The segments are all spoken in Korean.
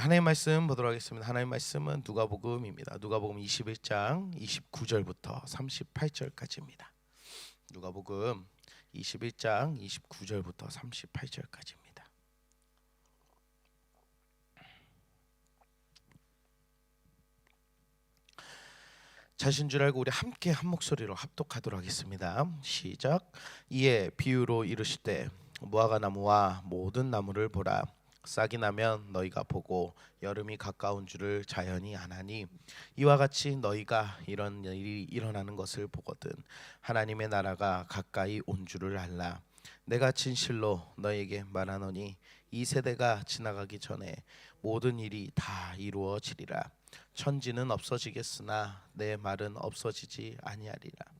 하나님 말씀 보도록 하겠습니다. 하나님 말씀은 누가복음입니다. 누가복음 21장 29절부터 38절까지입니다. 누가복음 21장 29절부터 38절까지입니다. 자신 줄 알고 우리 함께 한 목소리로 합독하도록 하겠습니다. 시작. 이에 비유로 이르시되 무화과 나무와 모든 나무를 보라. 싹이 나면 너희가 보고 여름이 가까운 줄을 자연히 아나니 이와 같이 너희가 이런 일이 일어나는 것을 보거든 하나님의 나라가 가까이 온 줄을 알라. 내가 진실로 너희에게 말하노니 이 세대가 지나가기 전에 모든 일이 다 이루어지리라. 천지는 없어지겠으나 내 말은 없어지지 아니하리라.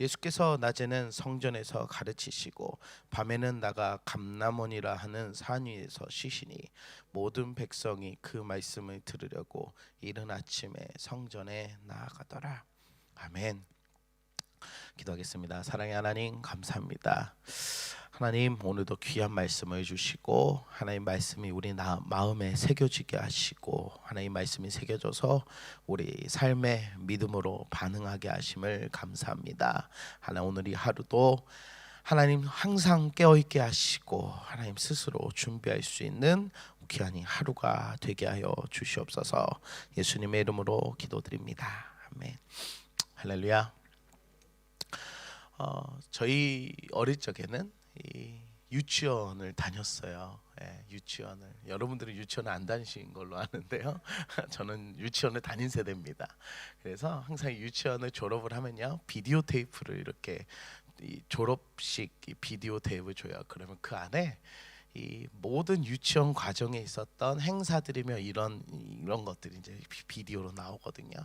예수께서 낮에는 성전에서 가르치시고 밤에는 나가 감람원이라 하는 산 위에서 쉬시니 모든 백성이 그 말씀을 들으려고 이른 아침에 성전에 나아가더라. 아멘. 기도하겠습니다. 사랑의 하나님 감사합니다. 하나님 오늘도 귀한 말씀을 주시고 하나님 말씀이 우리 나, 마음에 새겨지게 하시고 하나님 말씀이 새겨져서 우리 삶의 믿음으로 반응하게 하심을 감사합니다. 하나 오늘 이 하루도 하나님 항상 깨어 있게 하시고 하나님 스스로 준비할 수 있는 귀한 이 하루가 되게 하여 주시옵소서. 예수님의 이름으로 기도드립니다. 아멘. 할렐루야. 어, 저희 어릴 적에는 이 유치원을 다녔어요. 예, 유치원을 여러분들은 유치원을 안 다니신 걸로 아는데요. 저는 유치원을 다닌 세대입니다. 그래서 항상 유치원을 졸업을 하면요 비디오 테이프를 이렇게 이 졸업식 이 비디오 테이프 줘요. 그러면 그 안에 이 모든 유치원 과정에 있었던 행사들이며 이런 이런 것들이 이제 비- 비디오로 나오거든요.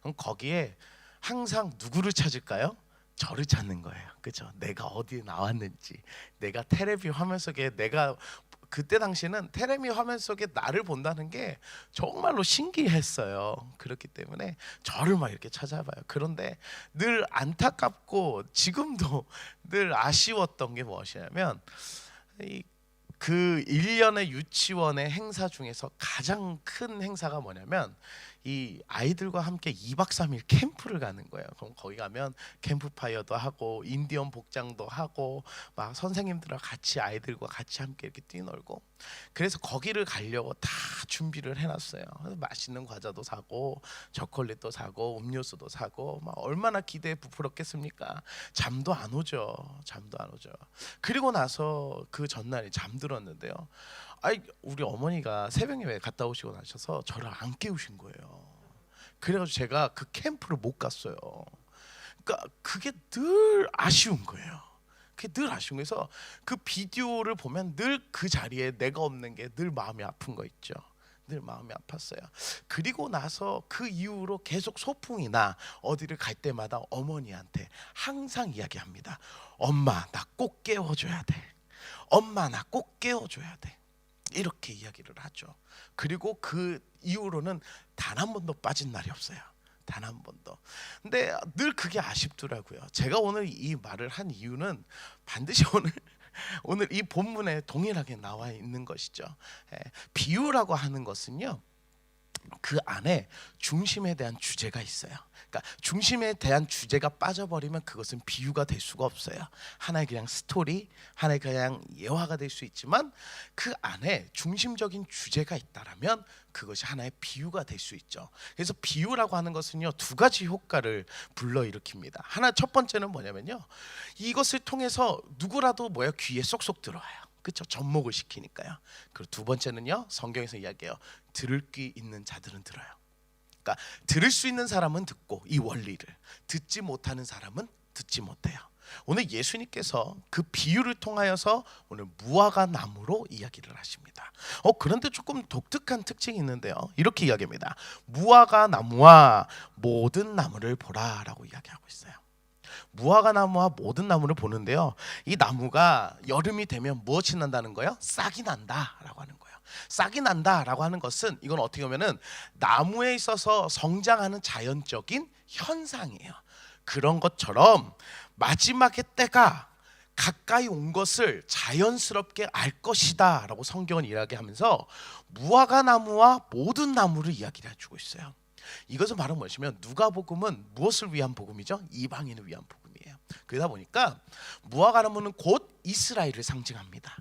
그럼 거기에 항상 누구를 찾을까요? 저를 찾는 거예요. 그죠? 내가 어디에 나왔는지, 내가 테레비 화면 속에 내가 그때 당시는 테레비 화면 속에 나를 본다는 게 정말로 신기했어요. 그렇기 때문에 저를 막 이렇게 찾아봐요. 그런데 늘 안타깝고 지금도 늘 아쉬웠던 게 무엇이냐면 이 그 1년의 유치원의 행사 중에서 가장 큰 행사가 뭐냐면 이 아이들과 함께 2박 3일 캠프를 가는 거예요. 그럼 거기 가면 캠프파이어도 하고 인디언 복장도 하고 막 선생님들과 같이 아이들과 같이 함께 이렇게 뛰놀고 그래서 거기를 가려고 다 준비를 해놨어요. 맛있는 과자도 사고 초콜릿도 사고 음료수도 사고 막 얼마나 기대에 부풀었겠습니까? 잠도 안 오죠. 잠도 안 오죠. 그리고 나서 그 전날에 잠들었는데요. 아이 우리 어머니가 새벽에 갔다 오시고 나셔서 저를 안 깨우신 거예요. 그래가지고 제가 그 캠프를 못 갔어요. 그러니까 그게 늘 아쉬운 거예요. 그게 늘 아쉬운 거에서 그 비디오를 보면 늘 그 자리에 내가 없는 게 늘 마음이 아픈 거 있죠. 늘 마음이 아팠어요. 그리고 나서 그 이후로 계속 소풍이 나 어디를 갈 때마다 어머니한테 항상 이야기합니다. 엄마 나 꼭 깨워줘야 돼. 엄마 나 꼭 깨워줘야 돼. 이렇게 이야기를 하죠. 그리고 그 이후로는 단 한 번도 빠진 날이 없어요. 단 한 번도. 근데 늘 그게 아쉽더라고요. 제가 오늘 이 말을 한 이유는 반드시 오늘 오늘 이 본문에 동일하게 나와 있는 것이죠. 예, 비유라고 하는 것은요. 그 안에 중심에 대한 주제가 있어요. 그러니까 중심에 대한 주제가 빠져버리면 그것은 비유가 될 수가 없어요. 하나의 그냥 스토리, 하나의 그냥 예화가 될 수 있지만 그 안에 중심적인 주제가 있다라면 그것이 하나의 비유가 될 수 있죠. 그래서 비유라고 하는 것은요 두 가지 효과를 불러일으킵니다. 하나 첫 번째는 뭐냐면요 이것을 통해서 누구라도 뭐야 귀에 쏙쏙 들어와요. 그렇죠. 접목을 시키니까요. 그리고 두 번째는요 성경에서 이야기해요. 들을 귀 있는 자들은 들어요. 그러니까 들을 수 있는 사람은 듣고 이 원리를 듣지 못하는 사람은 듣지 못해요. 오늘 예수님께서 그 비유를 통하여서 오늘 무화과 나무로 이야기를 하십니다. 어 그런데 조금 독특한 특징이 있는데요. 이렇게 이야기합니다. 무화과 나무와 모든 나무를 보라라고 이야기하고 있어요. 무화과 나무와 모든 나무를 보는데요. 이 나무가 여름이 되면 무엇이 난다는 거예요? 싹이 난다라고 하는 거예요. 싹이 난다라고 하는 것은 이건 어떻게 보면은 나무에 있어서 성장하는 자연적인 현상이에요. 그런 것처럼 마지막의 때가 가까이 온 것을 자연스럽게 알 것이다라고 성경은 이야기하면서 무화과 나무와 모든 나무를 이야기를 해주고 있어요. 이것은 바로 무엇이면 누가복음은 무엇을 위한 복음이죠? 이방인을 위한 복음이에요. 그러다 보니까 무화과 나무는 곧 이스라엘을 상징합니다.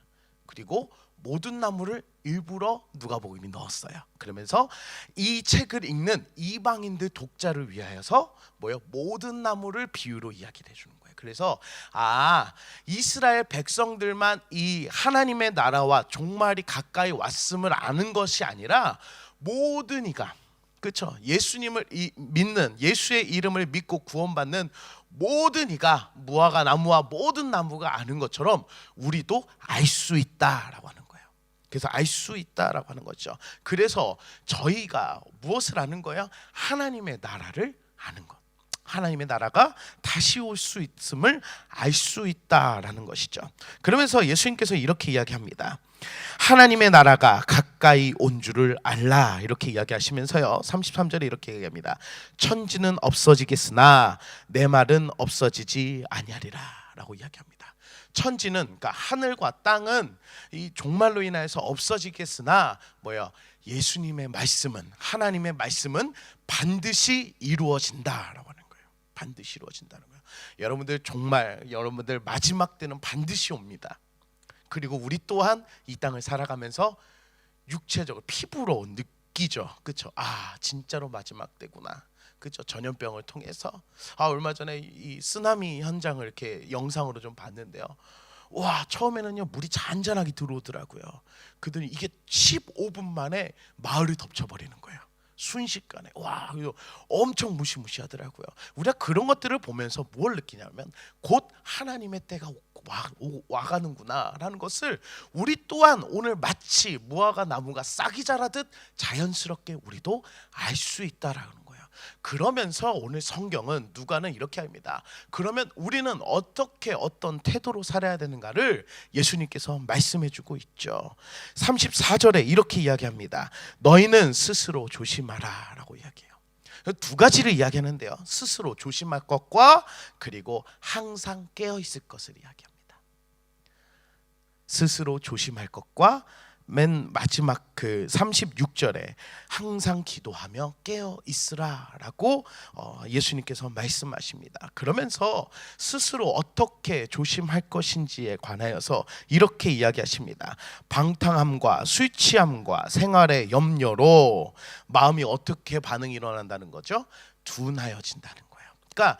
그리고 모든 나무를 일부러 누가복음이 넣었어요. 그러면서 이 책을 읽는 이방인들 독자를 위하여서 뭐요? 모든 나무를 비유로 이야기를 해주는 거예요. 그래서 아 이스라엘 백성들만 이 하나님의 나라와 종말이 가까이 왔음을 아는 것이 아니라 모든 이가 그렇죠. 예수님을 이- 믿는 예수의 이름을 믿고 구원받는 모든 이가 무화과 나무와 모든 나무가 아는 것처럼 우리도 알 수 있다라고 하는 거예요. 그래서 알 수 있다라고 하는 거죠. 그래서 저희가 무엇을 아는 거야? 하나님의 나라를 아는 것. 하나님의 나라가 다시 올 수 있음을 알 수 있다라는 것이죠. 그러면서 예수님께서 이렇게 이야기합니다. 하나님의 나라가 가까이 온 줄을 알라 이렇게 이야기하시면서요. 33절에 이렇게 얘기합니다. 천지는 없어지겠으나 내 말은 없어지지 아니하리라라고 이야기합니다. 천지는 그러니까 하늘과 땅은 이 종말로 인하여서 없어지겠으나 뭐야? 예수님의 말씀은 하나님의 말씀은 반드시 이루어진다라고 하는 거예요. 반드시 이루어진다는 거예요. 여러분들 종말 여러분들 마지막 때는 반드시 옵니다. 그리고 우리 또한 이 땅을 살아가면서 육체적으로 피부로 느끼죠. 그렇죠? 아, 진짜로 마지막 때구나. 그렇죠? 전염병을 통해서 아, 얼마 전에 이 쓰나미 현장을 이렇게 영상으로 좀 봤는데요. 와, 처음에는요. 물이 잔잔하게 들어오더라고요. 그들이 이게 15분 만에 마을을 덮쳐 버리는 거예요. 순식간에 와 이거 엄청 무시무시하더라고요. 우리가 그런 것들을 보면서 뭘 느끼냐면 곧 하나님의 때가 와, 오- 와가는구나라는 것을 우리 또한 오늘 마치 무화과 나무가 싹이 자라듯 자연스럽게 우리도 알 수 있다라는. 그러면서 오늘 성경은 누가는 이렇게 합니다. 그러면 우리는 어떻게 어떤 태도로 살아야 되는가를 예수님께서 말씀해 주고 있죠. 34절에 이렇게 이야기합니다. 너희는 스스로 조심하라라고 이야기해요. 두 가지를 이야기하는데요. 스스로 조심할 것과 그리고 항상 깨어 있을 것을 이야기합니다. 스스로 조심할 것과 맨 마지막 그 36절에 항상 기도하며 깨어 있으라라고 어, 예수님께서 말씀하십니다. 그러면서 스스로 어떻게 조심할 것인지에 관하여서 이렇게 이야기하십니다. 방탕함과 술 취함과 생활의 염려로 마음이 어떻게 반응이 일어난다는 거죠? 둔하여진다는 거예요. 그러니까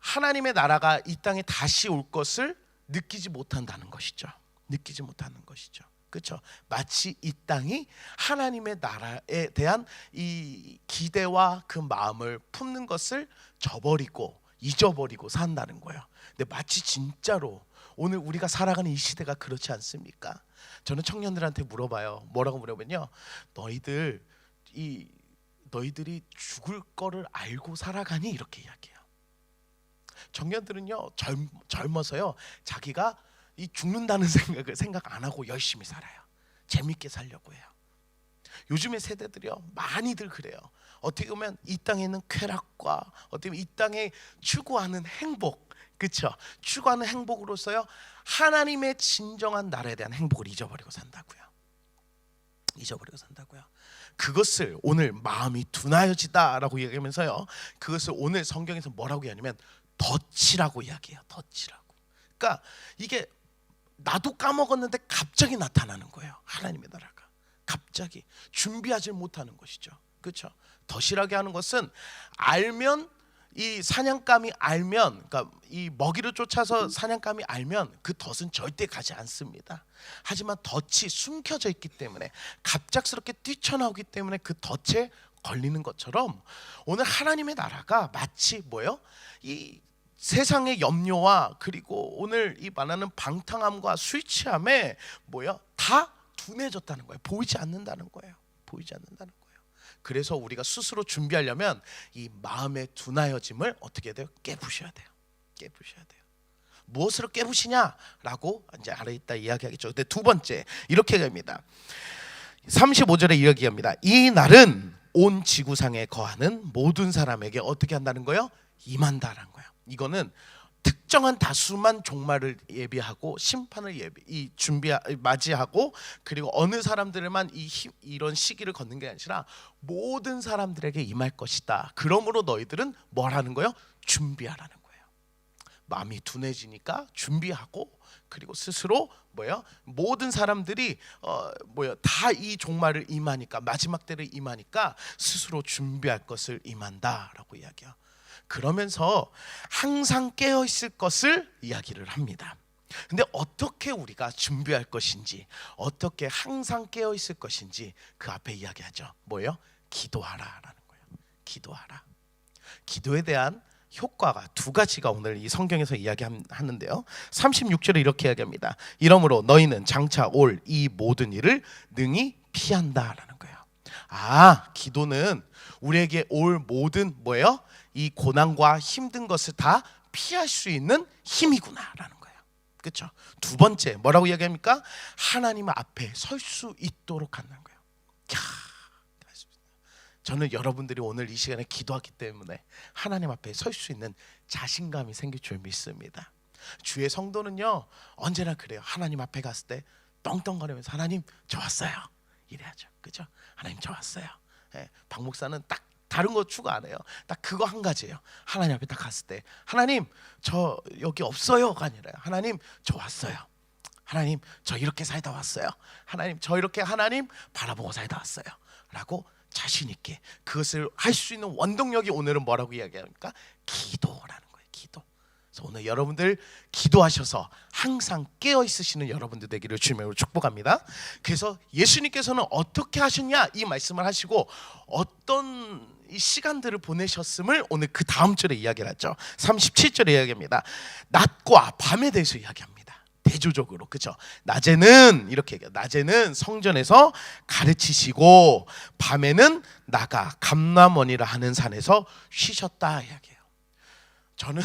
하나님의 나라가 이 땅에 다시 올 것을 느끼지 못한다는 것이죠. 느끼지 못하는 것이죠. 그렇죠. 마치 이 땅이 하나님의 나라에 대한 이 기대와 그 마음을 품는 것을 저버리고 잊어버리고 산다는 거예요. 근데 마치 진짜로 오늘 우리가 살아가는 이 시대가 그렇지 않습니까? 저는 청년들한테 물어봐요. 뭐라고 물어보면요. 너희들 이 너희들이 죽을 거를 알고 살아가니 이렇게 이야기해요. 청년들은요 젊, 젊어서요 자기가 이 죽는다는 생각을 생각 안 하고 열심히 살아요. 재밌게 살려고 해요. 요즘의 세대들이요 많이들 그래요. 어떻게 보면 이 땅에 있는 쾌락과 어떻게 보면 이 땅에 추구하는 행복, 그렇죠? 추구하는 행복으로서요 하나님의 진정한 나라에 대한 행복을 잊어버리고 산다고요. 잊어버리고 산다고요. 그것을 오늘 마음이 둔하여지다라고 얘기하면서요. 그것을 오늘 성경에서 뭐라고 얘기하냐면 덫이라고 이야기해요. 덫이라고. 그러니까 이게 나도 까먹었는데 갑자기 나타나는 거예요. 하나님의 나라가 갑자기 준비하지 못하는 것이죠. 그렇죠? 덫이라게 하는 것은 알면 이 사냥감이 알면 그러니까 이 먹이를 쫓아서 사냥감이 알면 그 덫은 절대 가지 않습니다. 하지만 덫이 숨겨져 있기 때문에 갑작스럽게 뛰쳐나오기 때문에 그 덫에 걸리는 것처럼 오늘 하나님의 나라가 마치 뭐요? 이 세상의 염려와 그리고 오늘 이 말하는 방탕함과 술 취함에 뭐야 다 둔해졌다는 거예요. 보이지 않는다는 거예요. 보이지 않는다는 거예요. 그래서 우리가 스스로 준비하려면 이 마음의 둔하여짐을 어떻게 돼요? 깨부셔야 돼요. 깨부셔야 돼요. 무엇으로 깨부시냐라고 이제 아래 있다 이야기하겠죠. 근데 두 번째 이렇게 합니다. 35절에 이야기합니다. 이 날은 온 지구상에 거하는 모든 사람에게 어떻게 한다는 거예요? 임한다라는 거예요. 이거는 특정한 다수만 종말을 예비하고 심판을 예비 이 준비 맞이하고 그리고 어느 사람들만 이 힘- 이런 시기를 걷는 게 아니라 모든 사람들에게 임할 것이다. 그러므로 너희들은 뭘 하는 거예요? 준비하라는 거예요. 마음이 둔해지니까 준비하고 그리고 스스로 뭐야 모든 사람들이 어 뭐야 다 이 종말을 임하니까 마지막 때를 임하니까 스스로 준비할 것을 임한다라고 이야기해요. 그러면서 항상 깨어 있을 것을 이야기를 합니다. 근데 어떻게 우리가 준비할 것인지, 어떻게 항상 깨어 있을 것인지 그 앞에 이야기하죠. 뭐예요? 기도하라라는 거예요. 기도하라. 기도에 대한 효과가 두 가지가 오늘 이 성경에서 이야기하는데요. 36절에 이렇게 이야기합니다. 이러므로 너희는 장차 올 이 모든 일을 능히 피한다라는. 아, 기도는 우리에게 올 모든 뭐예요? 이 고난과 힘든 것을 다 피할 수 있는 힘이구나라는 거예요. 그렇죠? 두 번째 뭐라고 이야기합니까? 하나님 앞에 설 수 있도록 하는 거예요. 야, 저는 여러분들이 오늘 이 시간에 기도하기 때문에 하나님 앞에 설 수 있는 자신감이 생길 줄 믿습니다. 주의 성도는요 언제나 그래요. 하나님 앞에 갔을 때 떵떵거리면서 하나님 좋았어요. 이래야죠. 그죠? 하나님 좋았어요. 예, 박 목사는 딱 다른 거 추가 안 해요. 딱 그거 한 가지예요. 하나님 앞에 딱 갔을 때 하나님 저 여기 없어요가 아니라 하나님 저 왔어요. 하나님 저 이렇게 살다 왔어요. 하나님 저 이렇게 하나님 바라보고 살다 왔어요. 라고 자신 있게 그것을 할 수 있는 원동력이 오늘은 뭐라고 이야기합니까? 기도라는 거예요. 기도. 그래서 오늘 여러분들 기도하셔서 항상 깨어 있으시는 여러분들 되기를 주님으로 축복합니다. 그래서 예수님께서는 어떻게 하셨냐 이 말씀을 하시고 어떤 이 시간들을 보내셨음을 오늘 그 다음 절에 이야기를 하죠. 37절에 이야기합니다. 낮과 밤에 대해서 이야기합니다. 대조적으로 그죠? 낮에는 이렇게 얘기해요. 낮에는 성전에서 가르치시고 밤에는 나가 감남원이라 하는 산에서 쉬셨다 이야기해요. 저는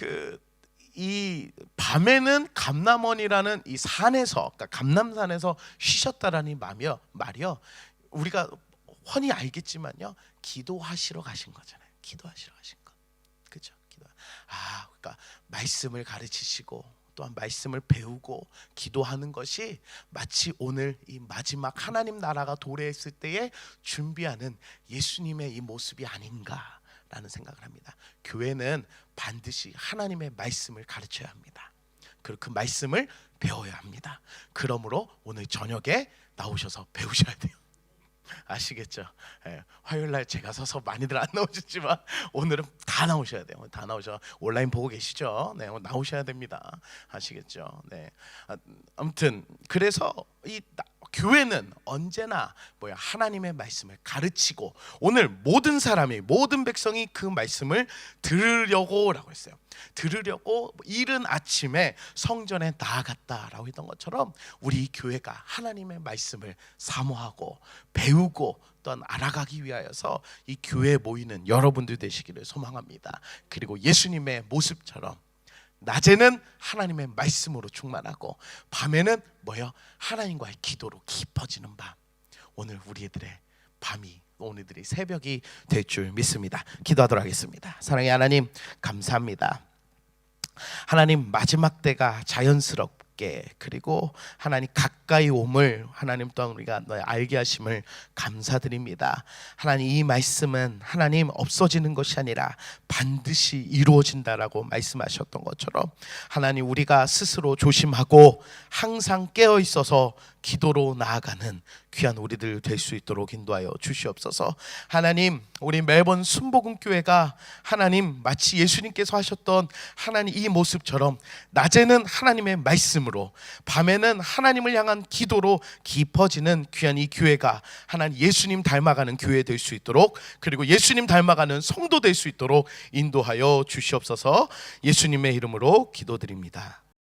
그 이 밤에는 감남원이라는 이 산에서 그러니까 감남산에서 쉬셨다라는 말이요 말이요. 우리가 훤히 알겠지만요. 기도하시러 가신 거잖아요. 기도하시러 가신 거. 그죠? 기도. 아 그러니까 말씀을 가르치시고 또한 말씀을 배우고 기도하는 것이 마치 오늘 이 마지막 하나님 나라가 도래했을 때에 준비하는 예수님의 이 모습이 아닌가 라는 생각을 합니다. 교회는 반드시 하나님의 말씀을 가르쳐야 합니다. 그리고 그 말씀을 배워야 합니다. 그러므로 오늘 저녁에 나오셔서 배우셔야 돼요. 아시겠죠? 예, 화요일 날 제가 서서 많이들 안 나오셨지만 오늘은 다 나오셔야 돼요. 다 나오셔. 온라인 보고 계시죠? 네, 오늘 나오셔야 됩니다. 아시겠죠? 네. 아, 아무튼 그래서 이 나- 교회는 언제나 뭐야 하나님의 말씀을 가르치고 오늘 모든 사람이 모든 백성이 그 말씀을 들으려고라고 했어요. 들으려고 이른 아침에 성전에 나아갔다라고 했던 것처럼 우리 교회가 하나님의 말씀을 사모하고 배우고 또한 알아가기 위하여서 이 교회에 모이는 여러분들 되시기를 소망합니다. 그리고 예수님의 모습처럼 낮에는 하나님의 말씀으로 충만하고 밤에는 뭐요? 하나님과의 기도로 깊어지는 밤. 오늘 우리들의 밤이 오늘들이 새벽이 될 줄 믿습니다. 기도하도록 하겠습니다. 사랑의 하나님 감사합니다. 하나님 마지막 때가 자연스럽 게 그리고 하나님 가까이 옴을 하나님 또한 우리가 너의 알게 하심을 감사드립니다. 하나님 이 말씀은 하나님 없어지는 것이 아니라 반드시 이루어진다라고 말씀하셨던 것처럼 하나님 우리가 스스로 조심하고 항상 깨어 있어서 기도로 나아가는 귀한 우리들 될 수 있도록 인도하여 주시옵소서. 하나님, 우리 멜번 순복음 교회가 하나님 마치 예수님께서 하셨던 하나님 이 모습처럼 낮에는 하나님의 말씀으로 밤에는 하나님을 향한 기도로 깊어지는 귀한 이 교회가 하나님 예수님 닮아가는 교회 될 수 있도록 그리고 예수님 닮아가는 성도 될 수 있도록 인도하여 주시옵소서. 예수님의 이름으로 기도드립니다.